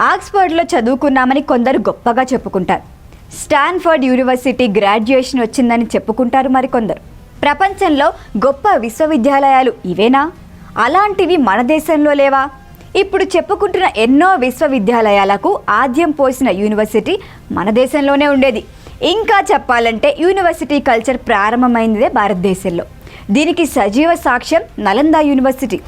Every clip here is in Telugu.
ఆక్స్ఫర్డ్లో చదువుకున్నామని కొందరు గొప్పగా చెప్పుకుంటారు. స్టాన్ఫర్డ్ యూనివర్సిటీ గ్రాడ్యుయేషన్ వచ్చిందని చెప్పుకుంటారు మరికొందరు ప్రపంచంలో గొప్ప విశ్వవిద్యాలయాలు ఇవేనా? అలాంటివి మన దేశంలో లేవా? ఇప్పుడు చెప్పుకుంటున్న ఎన్నో విశ్వవిద్యాలయాలకు ఆద్యం పోసిన యూనివర్సిటీ మన దేశంలోనే ఉండేది. ఇంకా చెప్పాలంటే యూనివర్సిటీ కల్చర్ ప్రారంభమైందే భారతదేశంలో. దీనికి సజీవ సాక్ష్యం నలంద యూనివర్సిటీ.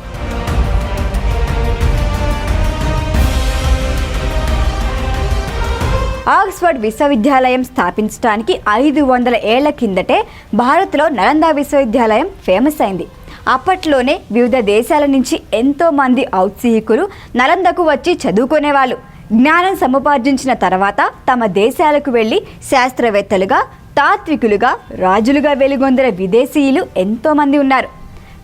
ఆక్స్ఫర్డ్ విశ్వవిద్యాలయం స్థాపించడానికి ఐదు వందల ఏళ్ళ కిందటే భారత్లో నలంద విశ్వవిద్యాలయం ఫేమస్ అయింది. అప్పట్లోనే వివిధ దేశాల నుంచి ఎంతోమంది ఔత్సాహికులు నలందకు వచ్చి చదువుకునేవాళ్ళు. జ్ఞానం సముపార్జించిన తర్వాత తమ దేశాలకు వెళ్ళి శాస్త్రవేత్తలుగా తాత్వికులుగా రాజులుగా వెలుగొందిన విదేశీయులు ఎంతోమంది ఉన్నారు.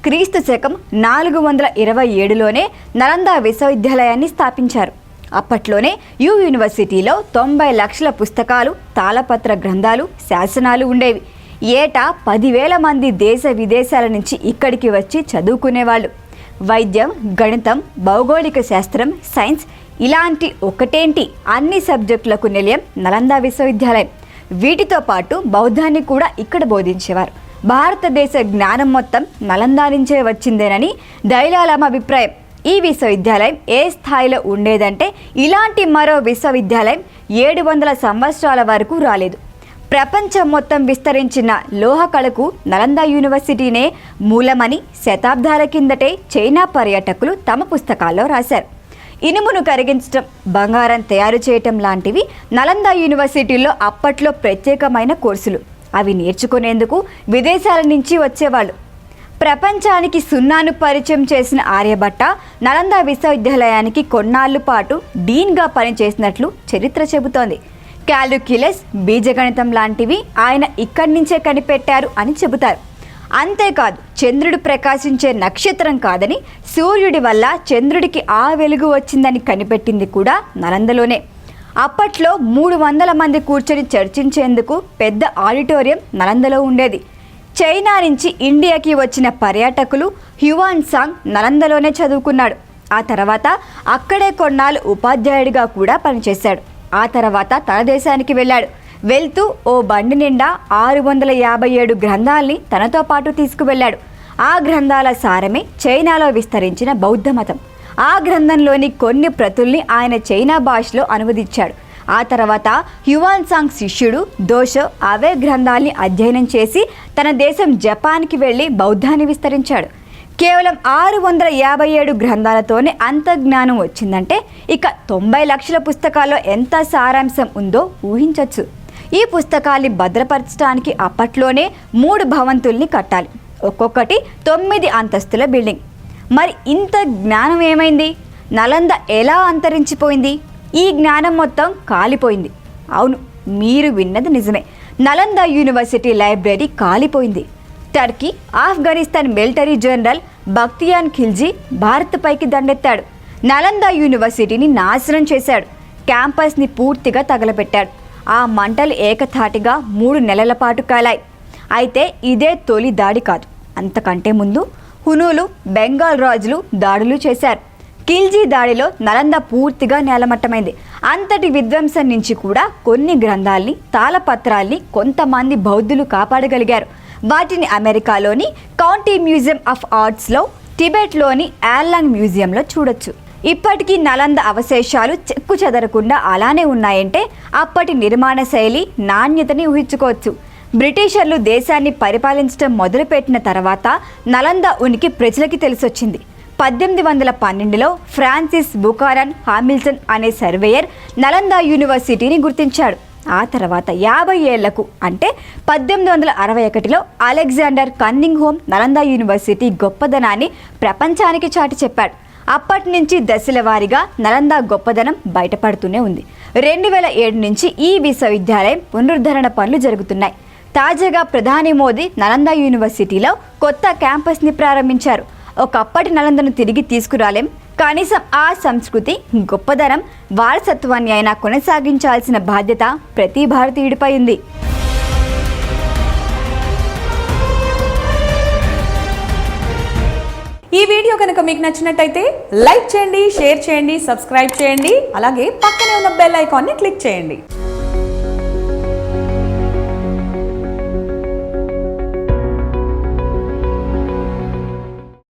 క్రీస్తు శకం నాలుగు వందల ఇరవై ఏడులోనే నలంద విశ్వవిద్యాలయాన్ని స్థాపించారు. అప్పట్లోనే యు యూనివర్సిటీలో తొంభై లక్షల పుస్తకాలు తాళపత్ర గ్రంథాలు శాసనాలు ఉండేవి. ఏటా పదివేల మంది దేశ విదేశాల నుంచి ఇక్కడికి వచ్చి చదువుకునేవాళ్ళు. వైద్యం గణితం భౌగోళిక శాస్త్రం సైన్స్ ఇలాంటి ఒకటేంటి? అన్ని సబ్జెక్టులకు నిలయం నలంద విశ్వవిద్యాలయం. వీటితో పాటు బౌద్ధాన్ని కూడా ఇక్కడ బోధించేవారు. భారతదేశ జ్ఞానం మొత్తం నలందా నుంచే వచ్చిందేనని దైలాలమ అభిప్రాయం. ఈ విశ్వవిద్యాలయం ఏ స్థాయిలో ఉండేదంటే ఇలాంటి మరో విశ్వవిద్యాలయం ఏడు వందల సంవత్సరాల వరకు రాలేదు. ప్రపంచం మొత్తం విస్తరించిన లోహ కళకు నలంద యూనివర్సిటీనే మూలమని శతాబ్దాల కిందటే చైనా పర్యాటకులు తమ పుస్తకాల్లో రాశారు. ఇనుమును కరిగించడం బంగారం తయారు చేయటం లాంటివి నలంద యూనివర్సిటీలో అప్పట్లో ప్రత్యేకమైన కోర్సులు. అవి నేర్చుకునేందుకు విదేశాల నుంచి వచ్చేవాళ్ళు. ప్రపంచానికి సున్నాను పరిచయం చేసిన ఆర్యభట్ట నలంద విశ్వవిద్యాలయానికి కొన్నాళ్ళు పాటు డీన్గా పనిచేసినట్లు చరిత్ర చెబుతోంది. క్యాలిక్యులస్ బీజగణితం లాంటివి ఆయన ఇక్కడి నుంచే కనిపెట్టారు అని చెబుతారు. అంతేకాదు చంద్రుడు ప్రకాశించే నక్షత్రం కాదని సూర్యుడి వల్ల చంద్రుడికి ఆ వెలుగు వచ్చిందని కనిపెట్టింది కూడా నలందలోనే. అప్పట్లో మూడు వందల మంది కూర్చొని చర్చించేందుకు పెద్ద ఆడిటోరియం నలందలో ఉండేది. చైనా నుంచి ఇండియాకి వచ్చిన పర్యాటకులు హ్యువాన్ సాంగ్ నలందలోనే చదువుకున్నాడు. ఆ తర్వాత అక్కడే కొన్నాళ్ళు ఉపాధ్యాయుడిగా కూడా పనిచేశాడు. ఆ తర్వాత తన దేశానికి వెళ్ళాడు. వెళ్తూ ఓ బండి నిండా ఆరు వందల యాభై ఏడు గ్రంథాల్ని తనతో పాటు తీసుకువెళ్ళాడు. ఆ గ్రంథాల సారమే చైనాలో విస్తరించిన బౌద్ధ మతం ఆ గ్రంథంలోని కొన్ని ప్రతుల్ని ఆయన చైనా భాషలో అనువదించాడు. ఆ తర్వాత హ్యువాన్ సాంగ్ శిష్యుడు దోషో అవే గ్రంథాల్ని అధ్యయనం చేసి తన దేశం జపాన్కి వెళ్ళి బౌద్ధాన్ని విస్తరించాడు. కేవలం ఆరు వందల యాభై ఏడు గ్రంథాలతోనే అంత జ్ఞానం వచ్చిందంటే ఇక తొంభై లక్షల పుస్తకాల్లో ఎంత సారాంశం ఉందో ఊహించవచ్చు ఈ పుస్తకాల్ని భద్రపరచడానికి అప్పట్లోనే మూడు భవంతుల్ని కట్టాలి. ఒక్కొక్కటి తొమ్మిది అంతస్తుల బిల్డింగ్. మరి ఇంత జ్ఞానం ఏమైంది? నలంద ఎలా అంతరించిపోయింది? ఈ జ్ఞానం మొత్తం కాలిపోయింది. అవును మీరు విన్నది నిజమే. నలంద యూనివర్సిటీ లైబ్రరీ కాలిపోయింది. Turkey Afghanistan military general Bakhtiyar Khilji Bharat పైకి దండెత్తాడు. నలంద యూనివర్సిటీని నాశనం చేశాడు. క్యాంపస్ని పూర్తిగా తగలబెట్టాడు. ఆ మంటలు ఏకధాటిగా మూడు నెలల పాటు కాలాయి. అయితే ఇదే తొలి దాడి కాదు. అంతకంటే ముందు హునూలు బెంగాల్ రాజులు దాడులు చేశారు. కిల్జీ దాడిలో నలంద పూర్తిగా నేలమట్టమైంది. అంతటి విధ్వంసం నుంచి కూడా కొన్ని గ్రంథాల్ని తాళపత్రాల్ని కొంతమంది బౌద్ధులు కాపాడగలిగారు. వాటిని అమెరికాలోని కౌంటీ మ్యూజియం ఆఫ్ ఆర్ట్స్లో టిబెట్లోని యార్లాంగ్ మ్యూజియంలో చూడొచ్చు. ఇప్పటికీ నలంద అవశేషాలు చెక్కు చెదరకుండా అలానే ఉన్నాయంటే అప్పటి నిర్మాణ శైలి నాణ్యతని ఊహించుకోవచ్చు. బ్రిటిషర్లు దేశాన్ని పరిపాలించడం మొదలుపెట్టిన తర్వాత నలంద ఉనికి ప్రజలకి తెలిసొచ్చింది. పద్దెనిమిది వందల పన్నెండులో ఫ్రాన్సిస్ బుకారన్ హామిల్టన్ అనే సర్వేయర్ నలంద యూనివర్సిటీని గుర్తించాడు. ఆ తర్వాత యాభై ఏళ్ళకు అంటే పద్దెనిమిది వందల అరవై ఒకటిలో Alexander Cunningham Nalanda university గొప్పదనాన్ని ప్రపంచానికి చాటి చెప్పాడు. అప్పటి నుంచి దశల వారీగా నలంద గొప్పదనం బయటపడుతూనే ఉంది. రెండు వేల ఏడు నుంచి ఈ విశ్వవిద్యాలయం పునరుద్ధరణ పనులు జరుగుతున్నాయి. తాజాగా ప్రధాని మోదీ నలంద యూనివర్సిటీలో కొత్త క్యాంపస్ని ప్రారంభించారు. ఒకప్పటి నలందను తిరిగి తీసుకురాలేం. కనీసం ఆ సంస్కృతి గొప్పదనం వారసత్వాన్ని అయినా కొనసాగించాల్సిన బాధ్యత ప్రతి భారతీయుడిపై ఉంది. ఈ వీడియో కనుక మీకు నచ్చినట్టయితే లైక్ చేయండి షేర్ చేయండి సబ్స్క్రైబ్ చేయండి అలాగే పక్కనే ఉన్న బెల్ ఐకాన్ని క్లిక్ చేయండి.